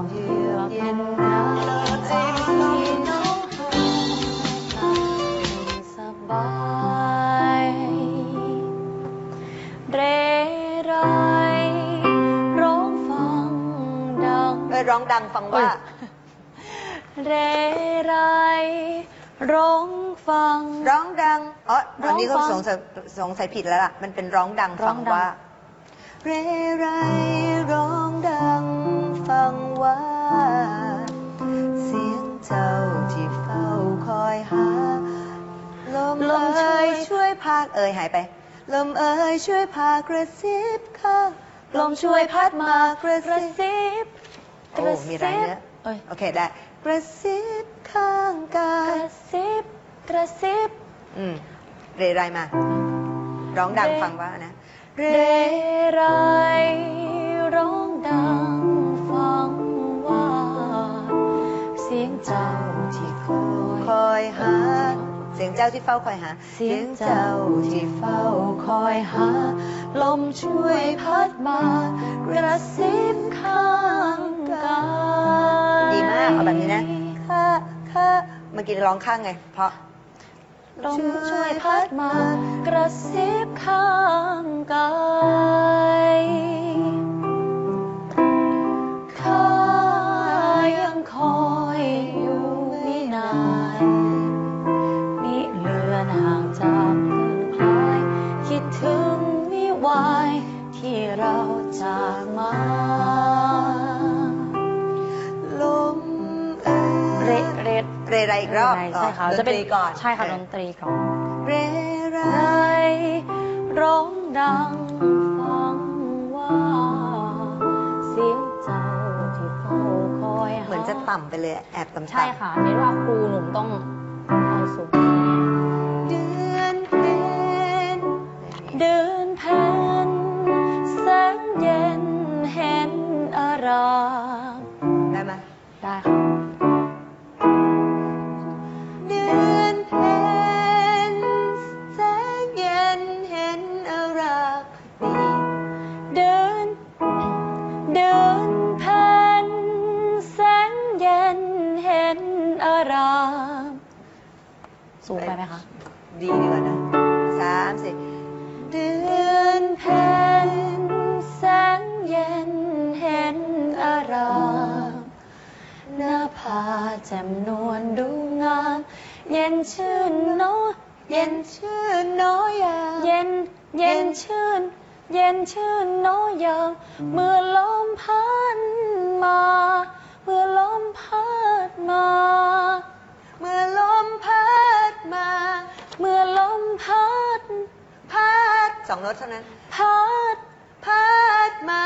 รไรร้องฟังดังเออร้องดังฟังว่า เรไรร้องฟัง ร้องดังอ๋อร้อัอนงนี้เขาฟังสงสัยสงสัยผิดแล้วล่ะ มันเป็นร้องดังร้ฟัองงดังว่า เรไรร้องดัง ฟังว่า เสียงเจ้าที่เฝ้าคอยหา ลมลมเอ่ช่วยช่วยพาเอ่ยหายไป ลมเอ่ยช่วยพากระซิบข้างลมช่วยพัดมากระซิบโอ้มีรเนื้อเอ้ยโอเคได้ กระซิบข้างกายกระซิบกระซิบอืมเรไรมา ร้องดังฟังว่านะ เรไร งเจ้าที่เฝ้าคอยหา เสียงเจ้าที่เฝ้าคอยหา ลมช่วยพัดมากระซิบข้างกายดีมากเอาแบบนี้นะค่ะค่ะเมื่อกี้ร้องข้างไง เพราะลมช่วยพัดมากระซิบข้างกาย ไรอีกรอบใช่ค่ะจะเป็นรีก่อนใช่ค่ะดนตรีก่อนเรไรไร้องดังฟังว่าเสียงเจ้าที่เฝ้าคอยาเหมือนจะต่ำไปเลยแอบต่ำใช่ค่ะเน้นว่าครูหนุ่มต้องเอาสูงเดือนเพ็ญเดินแผ่นแสงเย็นเห็นอารามได้ไหมได้ค่ะ เดินแผ่นแสงเย็นเห็นอารามสูงไปไหมคะ ดีดีกว่านะสามสี่เดือนเพ็ญแสงเย็นเห็นอารามหน้าผาแจ่มนวลดูงามเย็นชื่นเน้อเย็นชื่นน้อยยามเย็นเย็นชื่น เย็นชื่นเน้อยามเมื่อลมพัดมา เมื่อลมพัดมา เมื่อลมพัดมา เมื่อลมพัดพัดสองโน้ตเท่านั้น พัดพัดมา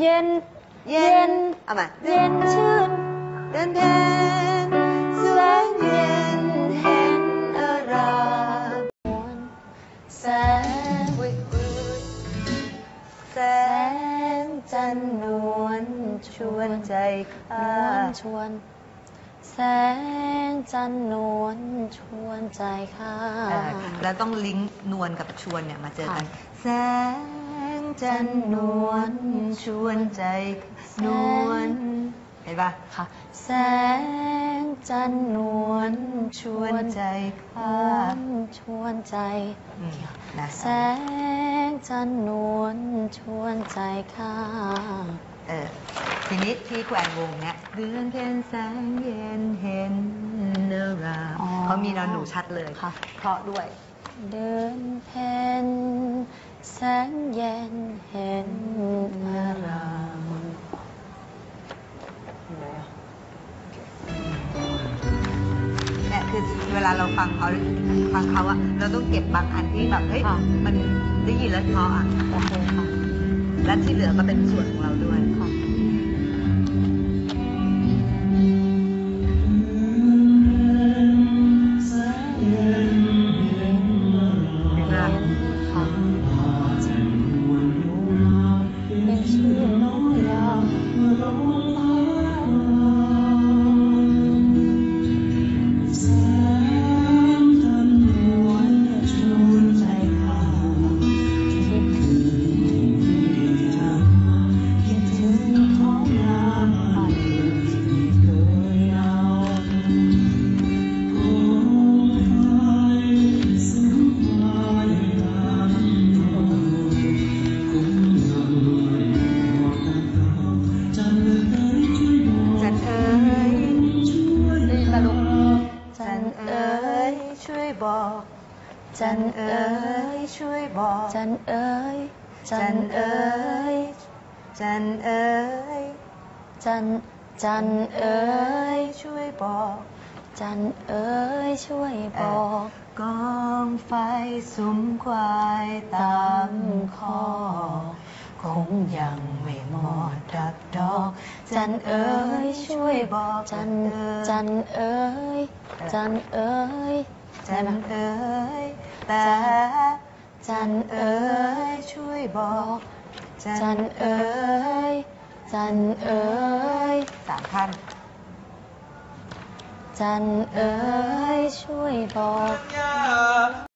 เย็น เย็น เอามาเย็นชื่นเดือนเพ็ญแสงเย็นเห็นอารามแสงอุ๊ยแสแสงงจันทร์นวลชชววนนใจนข้าวลชวน แสงจันทร์นวลชวนใจข้าเออแล้วต้องลิงก์นวลกับชวนเนี่ยมาเจอกันค่ะแสง จันทร์นวลชวนใจนวลเห็นปะค่ะ แสงจันทร์นวลชชววนนใจนข้าชวนใจอืมนะแสงจันทร์นวลชวนใจข้าเออทีนี้ที่แกว่งวงเนี่ยเดือนเพ็ญแสงเย็นเห็นเนรามอ๋อเขามีนอนหนูชัดเลยค่ะเพราะด้วย เดินเพ็ญแสงเย็นเห็นอารามเนี่ยคือเวลาเราฟังเขาฟังเขาอะเราต้องเก็บบางอันที่แบบเฮ้ยค่ะมันได้ยินแล้วเพราะอะโอเคค่ะและที่เหลือก็เป็นส่วนของเราด้วย ค่ จันเอ๋ยช่วยบอก จันเอ๋ยจันเอ๋ยจันเอ๋ยจันจันเอ๋ยช่วยบอก จันเอ๋ยช่วยบอก กองไฟสุมควายตามคอคงยังไม่หมดดักดอก จันเอ๋ยช่วยบอก จัจันนเอ๋ยจันเอ๋ยจันเอ๋ยจันเอ๋ย แต่ จันเอ๋ยช่วยบอก จันเอ๋ยจันเอ๋ยสามพันจันเอ๋ยช่วยบอก